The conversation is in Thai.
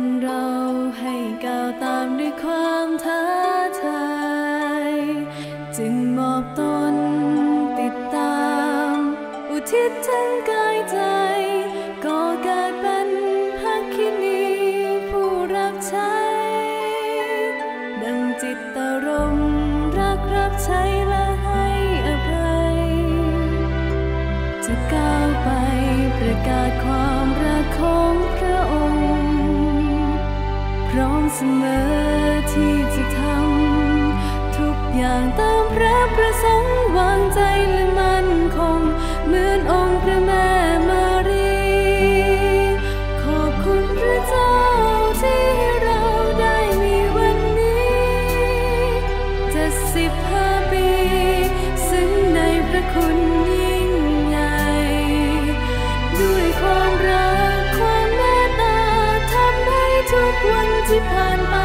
นเราให้ก้าวตามด้วยความท้าทายจึงมอบตนติดตาม อุทิศทั้งกายใจก็เกิดเป็นพักคินีผู้รับใช้ ดังจิตตรมรักรับใช้และให้อภัย จะก้าวไปประกาศความ ร้อมเสมอที่จะทำทุกอย่างตามพระประสงค์วางใจและมั่นคงเหมือนองค์พระแม่มารีขอบคุณพระเจ้าที่ให้เราได้มีวันนี้จ็ดสิบห้าปี ซึ่งในพระคุณยิ่ ที่ผ่านไป